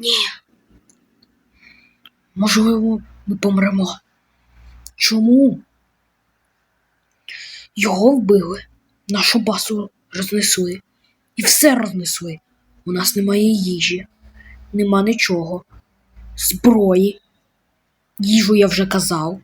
Ні. Можливо, ми помремо. Чому? Його вбили, нашу басу рознесли. І все рознесли. У нас немає їжі, нема нічого. Зброї. Їжу я вже казав.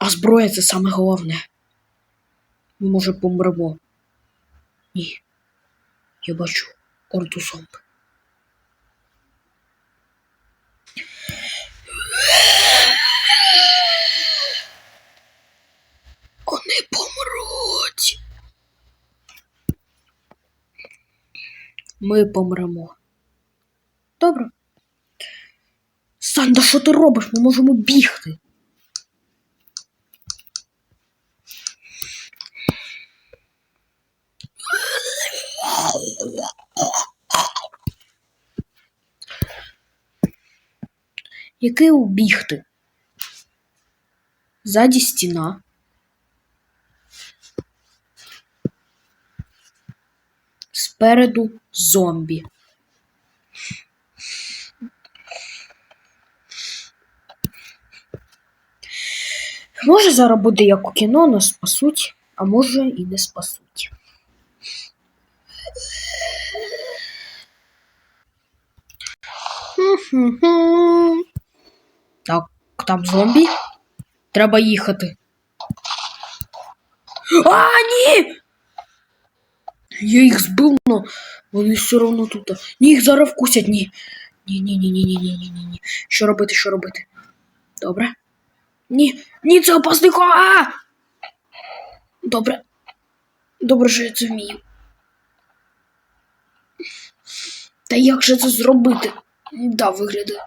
А зброя це саме головне. Ми, може, помремо. Ні. Я бачу орду зомби. Вони помруть. Ми помремо. Добре. Санда, що ти робиш? Ми можемо бігти. Який убігти? Ззаді стіна. Спереду зомбі. Може, зараз буде як у кіно, нас спасуть, а може і не спасуть. Так, там зомбі. Треба їхати. А, ні! Я їх збив, но вони все одно тут. Ні, їх зараз вкусять, ні. Ні-ні-ні-ні-ні-ні-ні-ні. Що робити, що робити? Добре? Ні. Ні, це опасний коа! Добре. Добре, що я це вмію. Та як же це зробити? Да, виглядає.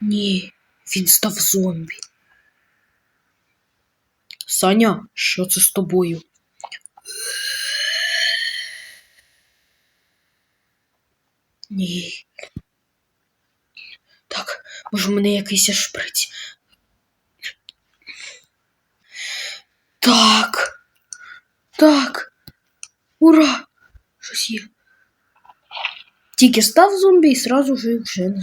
Ні, він став зомбі. Саня, що це з тобою? Ні. Так, може, в мене якийсь шприць. Так. Так. Ура! Щось є. Тільки став зомбі і сразу же вже не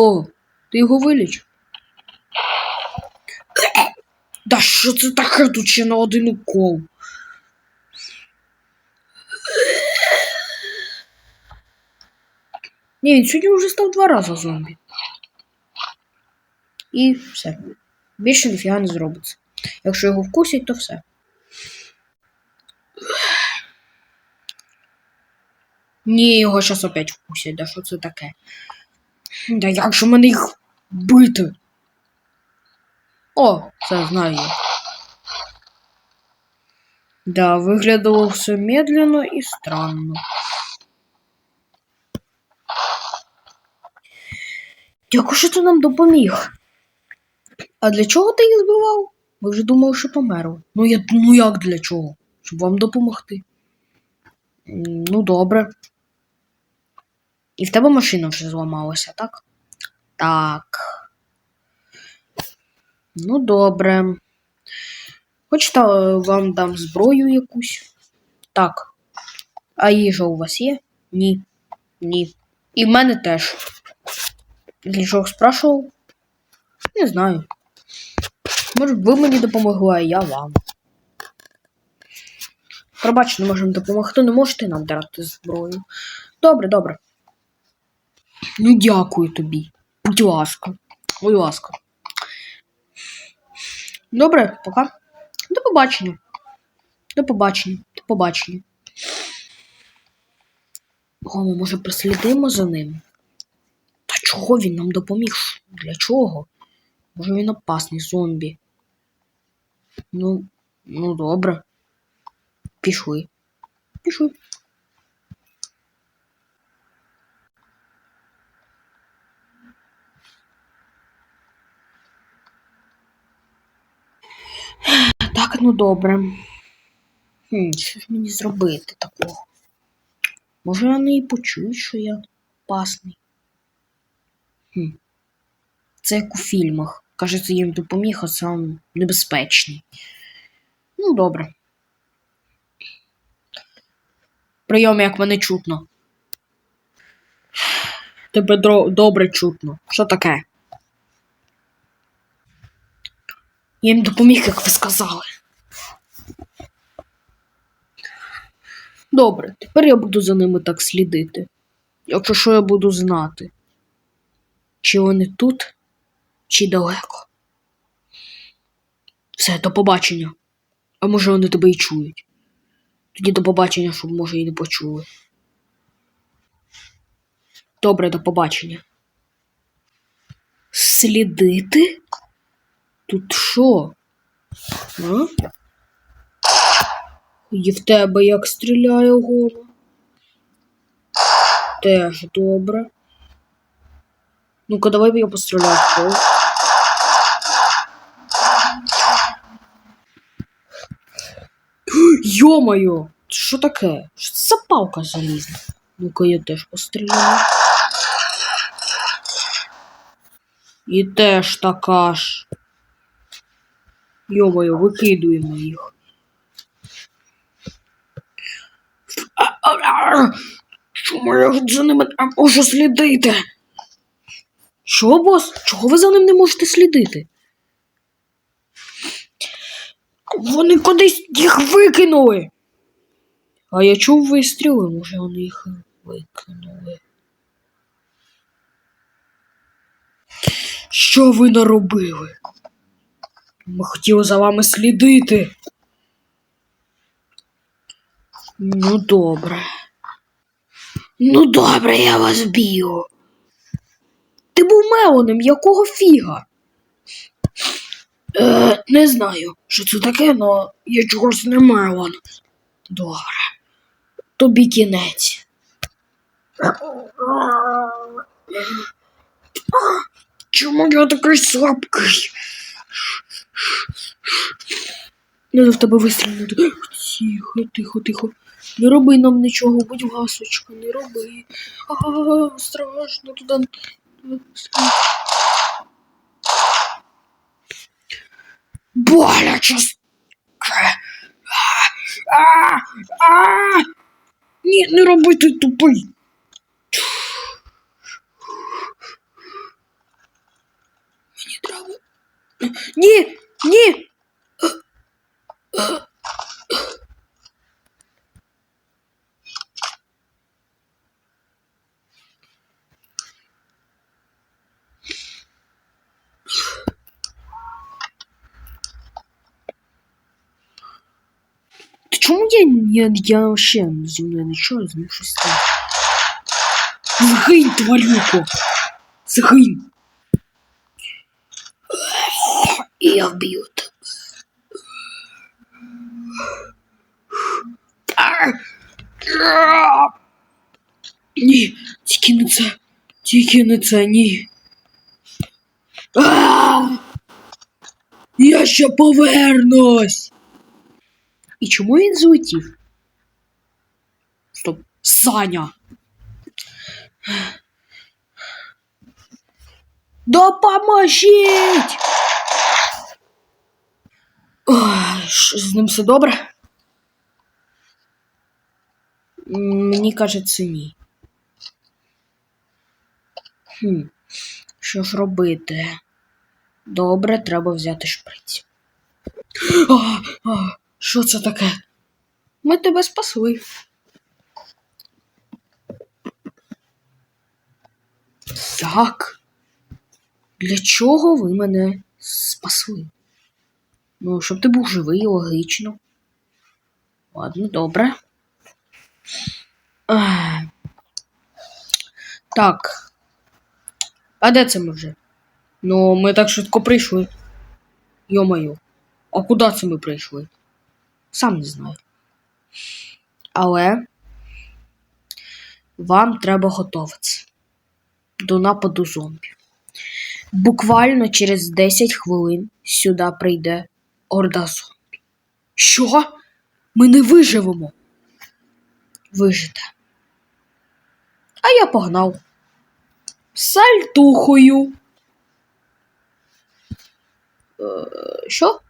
О, ти його вилічив? Да що це таке тут ще на один укол? Ні, він сьогодні вже став два рази зомбі. І все. Більше ніфіга не зробиться. Якщо його вкусять, то все. Ні, його зараз опять вкусять, да що це таке? Да як же мене їх бити? О, це знаю. Да, виглядало все медленно і странно. Дякую, що ти нам допоміг. А для чого ти їх збивав? Ви вже думали, що померли. Ну, я, ну як для чого? Щоб вам допомогти. Ну, добре. І в тебе машина вже зламалася, так? Так. Ну, добре. Хочете, е, вам дам зброю якусь? Так. А їжа у вас є? Ні. Ні. І в мене теж. Для чого спрашував? Не знаю. Може, ви мені допомогли, а я вам. Пробач, не можемо допомогти, не можете нам дати зброю. Добре, добре. Ну, дякую тобі. Будь ласка. Будь ласка. Добре, пока. До побачення. До побачення. До побачення. О, ми може прослідимо за ним? Та чого він нам допоміг? Для чого? Може він опасний зомбі. Ну, ну добре. Пішли. Пішли. Так, ну добре. Хм, що ж мені зробити такого? Може вони і почують, що я опасний. Хм. Це як у фільмах. Кажеться, їм допоміг, а сам небезпечний. Ну, добре. Прийом, як мене чутно. Тебе добре чутно. Що таке? Я їм допоміг, як ви сказали. Добре, тепер я буду за ними так слідити. Якщо що я буду знати, чи вони тут, чи далеко. Все, до побачення. А може вони тебе і чують. Тоді до побачення, щоб може і не почули. Добре, до побачення. Слідити? Тут що? А? І в тебе як стріляє голова? Теж добре. Ну-ка, давай я постріляю в пол. Йо-моє! Що таке? Що це палка залізна? Ну-ка, я теж постріляю. І теж така ж. Йо-моє, викидуємо їх. Чому я за ними не можу слідити? Що, бос? Чого ви за ним не можете слідити? Вони кудись їх викинули. А я чув вистріли, може вони їх викинули. Що ви наробили? Ми хотіли за вами слідити. Ну, добре. Ну, добре, я вас б'ю. Ти був Мелоном, якого фіга? Е, не знаю, що це таке, але я чогось не Мелон. Добре. Тобі кінець. Чому я такий слабкий? Надо в тебе вистрілити. Тихо, тихо, тихо. Не роби нам нічого, будь ласочка, не роби. А, страшно туди. Боляче. Ні, не роби ти тупий. Мені треба. Ні, ні. Ти чому я, я, я вообще зі мною нічого, з ним щось стало? Згинь, тварюко! Згинь! І я вб'ю тебе. Ні, тільки не це. Тільки не це, ні. Я ще повернусь. І чому він злетів? Стоп. Саня. Допоможіть! Ой, що, з ним все добре? Мені кажеться, ні. Хм. Що ж робити? Добре, треба взяти шприць. А, а, що це таке? Ми тебе спасли. Так. Для чого ви мене спасли? Ну, щоб ти був живий, логічно. Ладно, добре. Так. А де це ми вже? Ну, ми так швидко прийшли. Йо-моє. А куди це ми прийшли? Сам не знаю. Але вам треба готуватися до нападу зомбі. Буквально через 10 хвилин сюди прийде орда зомбі. Що? Ми не виживемо. Вижите. А я погнав. Сальтухою. Е, що?